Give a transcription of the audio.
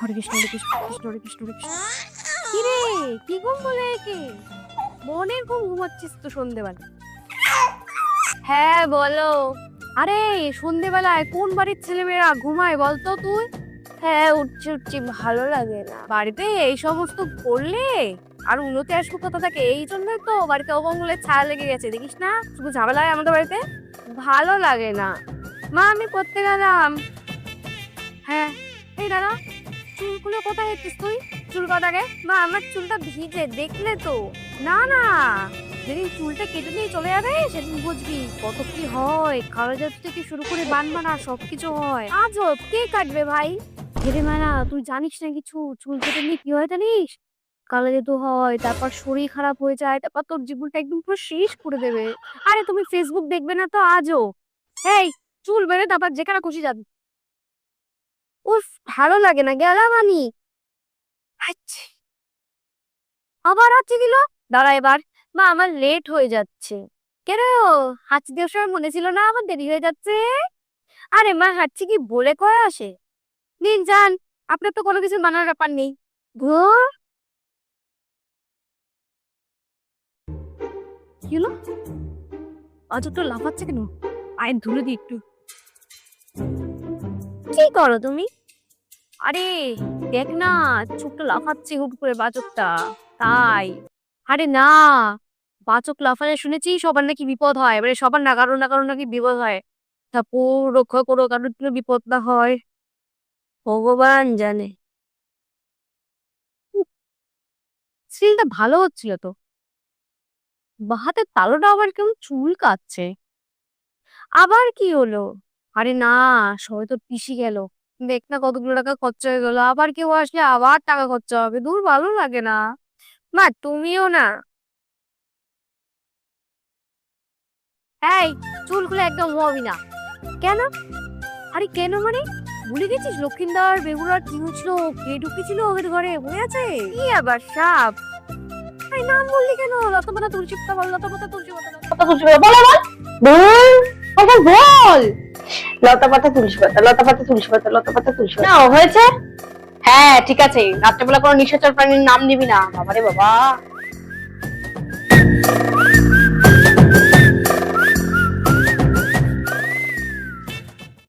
হরে কৃষ্ণ হরে কৃষ্ণ কৃষ্ণ হরে কৃষ্ণ হরে কৃষ্ণ। কি রে কি ঘুম বলে একে? মনের ঘুম ঘুমাচ্ছিস তো সন্ধেবেলা। হ্যাঁ বলো। আরে সন্ধেবেলায় কোন বাড়ির ছেলেমেয়েরা ঘুমায় বলতো তুই? হ্যাঁ উঠছি উঠছি ভালো লাগে না। বাড়িতে এই সমস্ত করলে? আর উন্নতি আসব কোথা থাকে এই জন্যই তো বাড়িতে অমঙ্গলের ছায়া লেগে গেছে দেখিস না? শুধু ঝামেলা হয় আমাদের বাড়িতে? ভালো লাগে না। মা আমি করতে গেলাম। হ্যাঁ এই দাদা চুলগুলো কোথায় হেঁটেছিস তুই? চুল কটাকে মা, আমার চুলটা ভিজে, দেখলে তো। না না। যেদিন চুলটা কেটে নিয়ে চলে যাবে, সেদিন বুঝবি কত কি হয়। কালো জাত থেকে শুরু করে বান মানা সবকিছু হয়। আজব, কে কাটবে ভাই? হেরে মানা, তুই জানিস না কিছু? চুল কেটে নিয়ে কি হয় জানিস? কালো জাদু হয়, তারপর শরীর খারাপ হয়ে যায়, তারপর তোর জীবনটা একদম পুরো শেষ করে দেবে। আরে, তুমি ফেসবুক দেখবে না তো আজও এই, চুল বেড়ে তারপর যেখানে খুশি যাবি। উফ ভালো লাগে না গেলাম আমি আচ্ছা। আবার হাঁচি দিল? দাঁড়া এবার। মা আমার লেট হয়ে যাচ্ছে। কেন? হাঁচি দেওয়ার সময় মনে ছিল না আমার দেরি হয়ে যাচ্ছে? আরে মা হাঁচি কি বলে কয়ে আসে? নিন যান। আপনার তো কোনো কিছু মানার ব্যাপার নেই। কি হলো? আজ একটু লাফাচ্ছে কেন? আয়ের ধুলে দিই একটু। কি করো তুমি? আরে, দেখ না, চোখটা লাফাচ্ছে হুট করে বাচকটা। তাই। আরে না, বাচক লাফালে শুনেছি সবার নাকি বিপদ হয়। এবারে সবার না কারও না কারও নাকি বিপদ হয়। ঠাকুর রক্ষা করো, কারোর জন্য বিপদ না হয়। ভগবান জানে। সিলটা ভালো হচ্ছিল তো। বাহাতের তালোটা আবার কেমন চুল কাচ্ছে আবার কি হলো? আরে না সবাই তো পিসি গেল। দেখ না কতগুলো টাকা খরচা হয়ে গেল। আবার কেউ আসলে আবার টাকা খরচা হবে। দূর ভালো লাগে না। মা তুমিও না। এই চুলগুলো একদম হবি না। কেন? আরে কেন মানে? ভুলে গেছিস? লক্ষিন্দার বেগুড়ার কি হচ্ছিল কে ঢুকেছিল ওদের ঘরে? মনে আছে? কি আবার সাপ? আরে নাম বললি কেন? লতাপাতা তুলসী পাতা বল লতাপাতা তুলসী লতা তুলসী পাতা বল বল বল। বল। লতা পাতা তুলসী পাতা লতা পাতা তুলসী পাতা লতা পাতা তুলসী পাতা। না হয়েছে? হ্যাঁ ঠিক আছে। রাত্রেবেলা কোনো নিশাচর প্রাণীর নাম নিবি না। বাবারে বাবা।